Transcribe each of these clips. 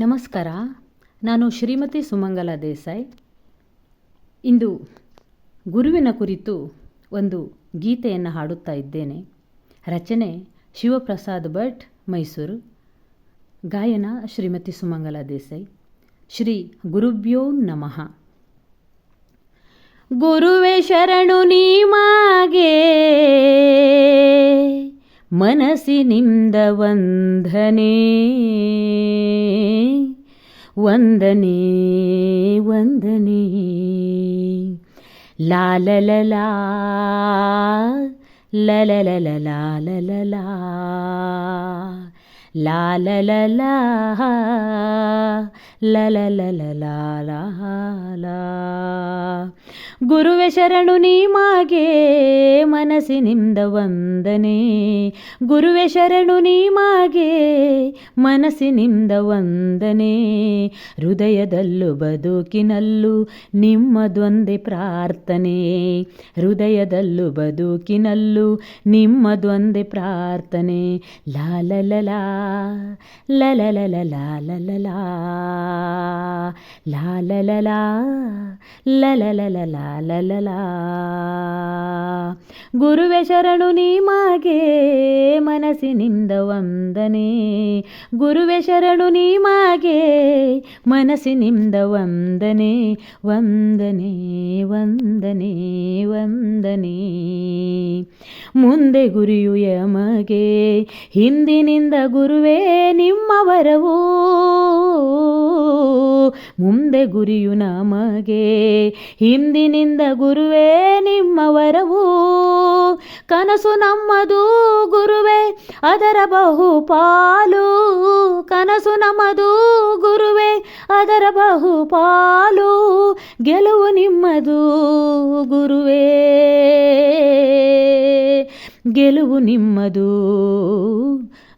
ನಮಸ್ಕಾರ, ನಾನು ಶ್ರೀಮತಿ ಸುಮಂಗಲ ದೇಸಾಯಿ. ಇಂದು ಗುರುವಿನ ಕುರಿತು ಒಂದು ಗೀತೆಯನ್ನು ಹಾಡುತ್ತಾ ಇದ್ದೇನೆ. ರಚನೆ ಶಿವಪ್ರಸಾದ್ ಭಟ್, ಮೈಸೂರು. ಗಾಯನ ಶ್ರೀಮತಿ ಸುಮಂಗಲ ದೇಸಾಯಿ. ಶ್ರೀ ಗುರುಭ್ಯೋ ನಮಃ. ಗುರುವೆ ಶರಣು ನೀಮಾಗೆ, ಮನಸ್ಸಿನಿಂದ ವಂದನೆ. ವಂದನೆ ವಂದನೆ ಲಾಲಲಲಾ ಲಲಲಲಲಾ ಲಲಲಾ ಲಾಲಲಲಾ ಲಲಲಲಲಾ ಗುರುವೆ ಶರಣು ನೀಮಾಗೆ ಮನಸ್ಸಿನಿಂದ ವಂದನೆ ಗುರುವೆ ಶರಣು ನೀಮಾಗೆ ಮನಸ್ಸಿನಿಂದ ವಂದನೆ ಹೃದಯದಲ್ಲೂ ಬದುಕಿನಲ್ಲೂ ನಿಮ್ಮದೊಂದೇ ಪ್ರಾರ್ಥನೆ ಹೃದಯದಲ್ಲೂ ಬದುಕಿನಲ್ಲೂ ನಿಮ್ಮದೊಂದೇ ಪ್ರಾರ್ಥನೆ ಲಾಲಲಲಾ ಲಲಲಲಲಾ ಲಲಲಾ ಲಾಲಲಲಾ ಲಲಲಲಲಾ ಲಲಲಾ ಗುರುವೆ ಶರಣು ನೀಮಾಗೆ ಮನಸ್ಸಿನಿಂದ ವಂದನೆ ಗುರುವೆ ಶರಣು ನೀಮಾಗೆ ಮನಸ್ಸಿನಿಂದ ವಂದನೆ ವಂದನೆ ವಂದನೆ ವಂದನೆ. ಮುಂದೆ ಗುರಿಯು ಯಮಗೆ, ಹಿಂದಿನಿಂದ ಗುರುವೇ ನಿಮ್ಮ ವರವು ಮುಂದೆ ಗುರಿಯು ನಮಗೆ, ಹಿಂದಿನಿಂದ ಗುರುವೇ ನಿಮ್ಮ ವರವು ಕನಸು ನಮ್ಮದು ಗುರುವೇ, ಅದರ ಬಹುಪಾಲು. ಕನಸು ನಮ್ಮದು ಗುರುವೇ, ಅದರ ಬಹುಪಾಲು. ಗೆಲುವು ನಿಮ್ಮದು ಗುರುವೇ. ಗೆಲುವು ನಿಮ್ಮದು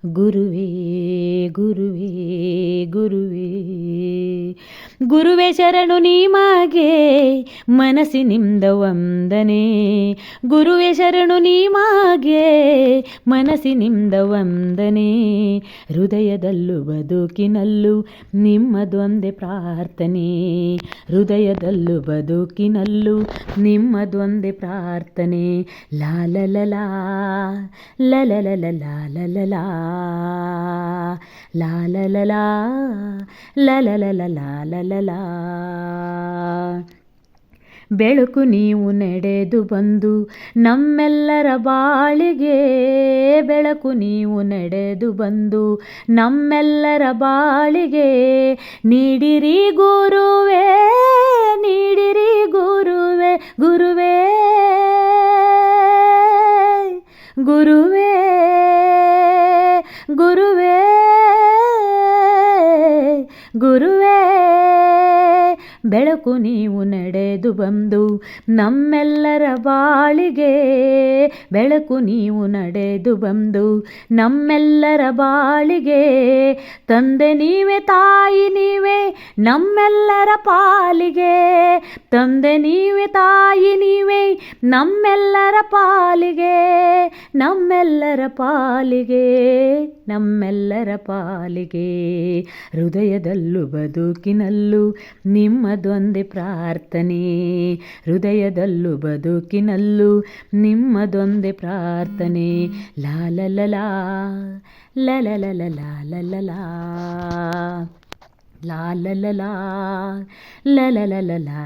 ಗುರುವೇ ಗುರುವೇ ಗುರುವೇ. ಗುರುವೆ ಶರಣು ನೀಮಾಗೆ ಮನಸ್ಸಿನಿಂದ ವಂದನೆ. ಗುರುವೆ ಶರಣು ನೀಮಾಗೆ ಮನಸ್ಸಿನಿಂದ ವಂದನೆ. ಹೃದಯದಲ್ಲೂ ಬದುಕಿನಲ್ಲೂ ನಿಮ್ಮದೊಂದೇ ಪ್ರಾರ್ಥನೆ. ಹೃದಯದಲ್ಲೂ ಬದುಕಿನಲ್ಲೂ ನಿಮ್ಮದೊಂದೇ ಪ್ರಾರ್ಥನೆ. ಲಾಲಲಲಾ, ಲಲಲಲಲಾ ಲಲಲಾ ಲಾಲಲಲಾ ಲ ಲ ಬೆಳಕು ನೀವು ನಡೆದು ಬಂದು ನಮ್ಮೆಲ್ಲರ ಬಾಳಿಗೆ ಬೆಳಕು ನೀವು ನಡೆದು ಬಂದು ನಮ್ಮೆಲ್ಲರ ಬಾಳಿಗೆ ನೀಡಿರಿ ಗುರುವೇ ನೀಡಿರಿ ಗುರುವೇ ಗುರುವೇ ಗುರುವೇ ಗುರುವೇ ಗುರುವೇ ಬೆಳಕು ನೀವು ನಡೆದು ಬಂದು ನಮ್ಮೆಲ್ಲರ ಬಾಳಿಗೆ. ಬೆಳಕು ನೀವು ನಡೆದು ಬಂದು ನಮ್ಮೆಲ್ಲರ ಬಾಳಿಗೆ. ತಂದೆ ನೀವೇ, ತಾಯಿ ನೀವೇ, ನಮ್ಮೆಲ್ಲರ ಪಾಲಿಗೆ. ತಂದೆ ನೀವೇ, ತಾಯಿ ನೀವೇ, ನಮ್ಮೆಲ್ಲರ ಪಾಲಿಗೆ. ನಮ್ಮೆಲ್ಲರ ಪಾಲಿಗೆ ನಮ್ಮೆಲ್ಲರ ಪಾಲಿಗೆ. ಹೃದಯದಲ್ಲೂ ಬದುಕಿನಲ್ಲೂ ನಿಮ್ಮದೊಂದೇ ಪ್ರಾರ್ಥನೆ ಹೃದಯದಲ್ಲೂ ಬದುಕಿನಲ್ಲೂ ನಿಮ್ಮದೊಂದೇ ಪ್ರಾರ್ಥನೆ. ಲಾಲಲಲಾ ಲಲಲಲಲಾ ಲಲಲಾ ಲಲಲಲಲಾ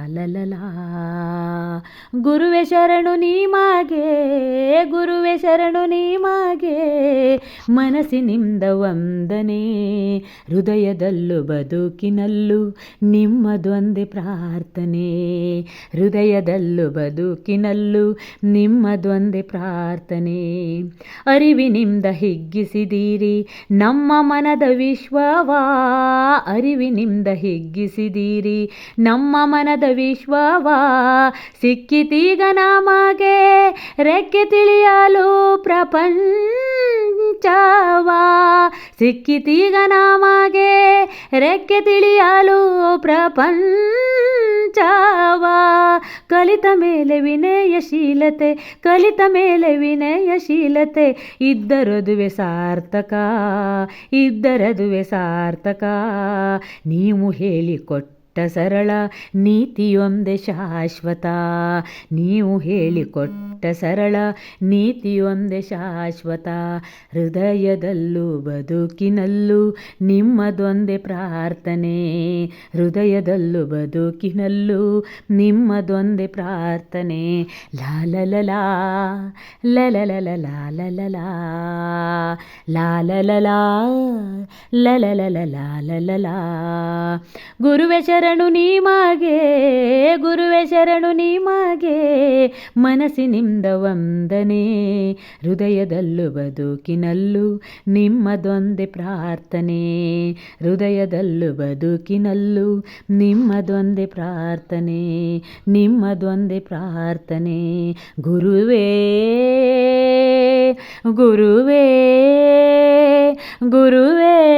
ಲಲಲಾ ಗುರುವೆ ಶರಣು ನೀಮಾಗೆ ಗುರುವೆ ಶರಣು ನೀಮಾಗೆ ಮನಸ್ಸಿನಿಂದ ವಂದನೆ ಹೃದಯದಲ್ಲೂ ಬದುಕಿನಲ್ಲೂ ನಿಮ್ಮದೊಂದೇ ಪ್ರಾರ್ಥನೆ ಹೃದಯದಲ್ಲೂ ಬದುಕಿನಲ್ಲೂ ನಿಮ್ಮದೊಂದೇ ಪ್ರಾರ್ಥನೆ ಅರಿವಿನಿಂದ ಹಿಗ್ಗಿಸಿದೀರಿ ನಮ್ಮ ಮನದ ವಿಶ್ವವಾ ಅರಿವಿನಿಂದ ಹಿಗ್ಗಿಸಿದೀರಿ. ನಮ್ಮ ಮನದ ವಿಶ್ವವಾ ಸಿಕ್ಕಿತೀಗ ನಮಗೆ. ರೆಕ್ಕೆ ತಿಳಿಯಲು ಪ್ರಪಂಚವಾ ಸಿಕ್ಕಿತೀಗ ನಮಗೆ. ರೆಕ್ಕೆ ತಿಳಿಯಲು ಪ್ರಪಂಚವಾ ಪ್ರಪಂಚವ ಕಲಿತ ಮೇಲೆ ವಿನಯಶೀಲತೆ, ಕಲಿತ ಮೇಲೆ ವಿನಯಶೀಲತೆ. ಇದ್ದರದುವೆ ಸಾರ್ಥಕ ಇದ್ದರದುವೆ ಸಾರ್ಥಕ. ನೀವು ಹೇಳಿಕೊಟ್ಟ ಸರಳ ನೀತಿಯೊಂದೇ ಶಾಶ್ವತ. ನೀವು ಹೇಳಿಕೊಟ್ಟ ಸರಳ ನೀತಿಯೊಂದೆ ಶಾಶ್ವತ ಹೃದಯದಲ್ಲೂ ಬದುಕಿನಲ್ಲೂ ನಿಮ್ಮದೊಂದೇ ಪ್ರಾರ್ಥನೆ ಹೃದಯದಲ್ಲೂ ಬದುಕಿನಲ್ಲೂ ನಿಮ್ಮದೊಂದೇ ಪ್ರಾರ್ಥನೆ ಲಾಲಲಲಾ ಲಾಲಲಲಾ ಗುರುವೆ ಶರಣು ನೀಮಗೆ ಗುರುವೆ ಶರಣು ನೀಮಗೆ ಮನಸ್ಸಿನಿಂದ ವಂದನೆ. ಹೃದಯದಲ್ಲೂ ಬದುಕಿನಲ್ಲೂ ನಿಮ್ಮದೊಂದೇ ಪ್ರಾರ್ಥನೆ. ಹೃದಯದಲ್ಲೂ ಬದುಕಿನಲ್ಲೂ ನಿಮ್ಮದೊಂದೇ ಪ್ರಾರ್ಥನೆ. ನಿಮ್ಮದೊಂದೇ ಪ್ರಾರ್ಥನೆ. ಗುರುವೇ ಗುರುವೇ ಗುರುವೇ.